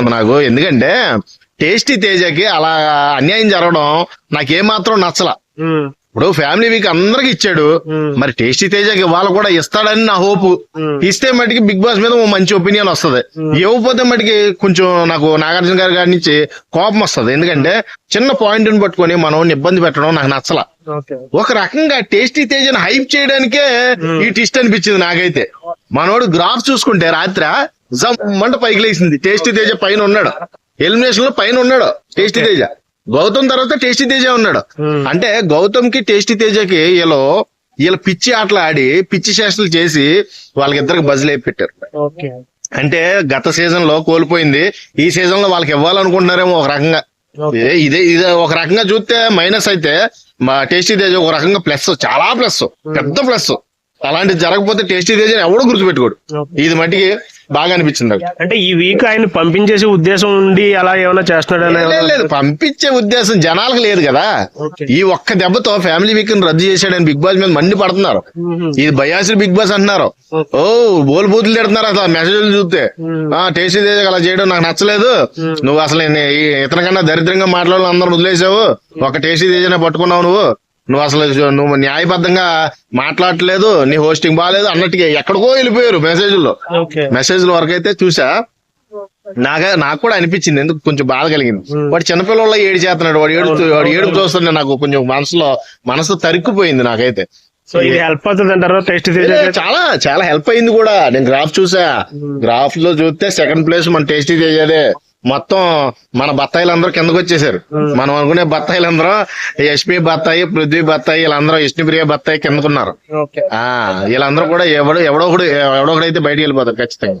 ఉంది నాకు. ఎందుకంటే టేస్టీ తేజకి అలా అన్యాయం జరగడం నాకేమాత్రం నచ్చల. ఇప్పుడు ఫ్యామిలీ వీక్ అందరికి ఇచ్చాడు. మరి టేస్టీ తేజకి ఇవాళ కూడా ఇస్తాడని నా హోప్. ఇస్తే మటుకి బిగ్ బాస్ మీద ఓ మంచి ఒపీనియన్ వస్తది. ఇవ్వకపోతే మటుకి కొంచెం నాకు నాగార్జున గారి గారి నుంచి కోపం వస్తది. ఎందుకంటే చిన్న పాయింట్ని పట్టుకొని మనం ఇబ్బంది పెట్టడం నాకు నచ్చల. ఒక రకంగా టేస్టీ తేజని హైప్ చేయడానికే ఈ టిస్ట్ అనిపించింది నాకైతే. మనోడు గ్రాఫ్ చూసుకుంటే రాత్రి జమ్మంట పైకి లేచింది. టేస్టీ తేజ పైన ఉన్నాడు. ఎలిమినేషన్లో పైన ఉన్నాడు టేస్టీ తేజ. గౌతమ్ తర్వాత టేస్టీ తేజ ఉన్నాడు. అంటే గౌతమ్కి టేస్టీ తేజకి వీళ్ళు వీళ్ళ పిచ్చి ఆటలు ఆడి పిచ్చి చేష్టలు చేసి వాళ్ళకిద్దరికి బజ్ లేపి పెట్టారు. అంటే గత సీజన్లో కోల్పోయింది. ఈ సీజన్లో వాళ్ళకి ఇవ్వాలనుకుంటున్నారేమో ఒక రకంగా. ఇదే ఇదే ఒక రకంగా చూస్తే మైనస్ అయితే మా టేస్టీ తేజ ఒక రకంగా ప్లస్. చాలా ప్లస్. పెద్ద ప్లస్. అలాంటిది జరగకపోతే టేస్టీ తేజ ఎవడో గుర్తుపెట్టుకోడు. ఇది మట్టికి బాగా అనిపించింది నాకు. అంటే ఈ వీక్ ఆయన పంపించేసే ఉద్దేశం ఉండి అలా ఏమైనా చేస్తున్నాడని లేదు, పంపించే ఉద్దేశం జనాలకు లేదు కదా. ఈ ఒక్క దెబ్బతో ఫ్యామిలీ వీక్ రద్దు చేశాడని బిగ్ బాస్ మీద మండి పడుతున్నారు. ఇది బయాసి బిగ్ బాస్ అంటున్నారు. ఓ బోల్ బూతులు తిడుతున్నారు అసలు మెసేజ్లు చూస్తే. ఆ టేస్టీ తేజ అలా చేయడం నాకు నచ్చలేదు. నువ్వు అసలు నే- ఈ ఇతని కన్నా దరిద్రంగా మాట్లాడాలి అందరూ వదిలేసావు. ఒక టేస్టీ తేజనే పట్టుకున్నావు నువ్వు. నువ్వు అసలు నువ్వు న్యాయబద్ధంగా మాట్లాడట్లేదు నీ హోస్టింగ్ బాగాలేదు అన్నట్టుగా ఎక్కడికో వెళ్ళిపోయారు మెసేజ్లో ఓకే. మెసేజ్ల వరకు అయితే చూసా. నాగా నాకు కూడా అనిపించింది ఎందుకు కొంచెం బాధ కలిగింది. వాడు చిన్నపిల్లల్లో ఏడు చేస్తున్నాడు వాడు ఏడు వాడు ఏడు చూస్తుంటే నాకు కొంచెం మనసులో మనసు తరుక్కుపోయింది నాకైతే. సో ఇది హెల్ప్ అవుతుంది అంటారా టెస్ట్ ఏ, చాలా చాలా హెల్ప్ అయింది కూడా. నేను గ్రాఫ్ చూసా. గ్రాఫ్లో చూస్తే సెకండ్ ప్లేస్ మన టేస్టీ తేజాదే మొత్తం మన బత్తాయిలందరూ కిందకు వచ్చేసారు. మనం అనుకునే బత్తాయిలందరూ యష్మి బత్తాయి పృథ్వీ బత్తాయి వీళ్ళందరూ యష్మిప్రియ బత్తాయి కిందకున్నారు. ఆ వీళ్ళందరూ కూడా ఎవడో ఎవడో ఒకడు ఎవడో ఒకడైతే బయటికి వెళ్ళిపోతారు ఖచ్చితంగా.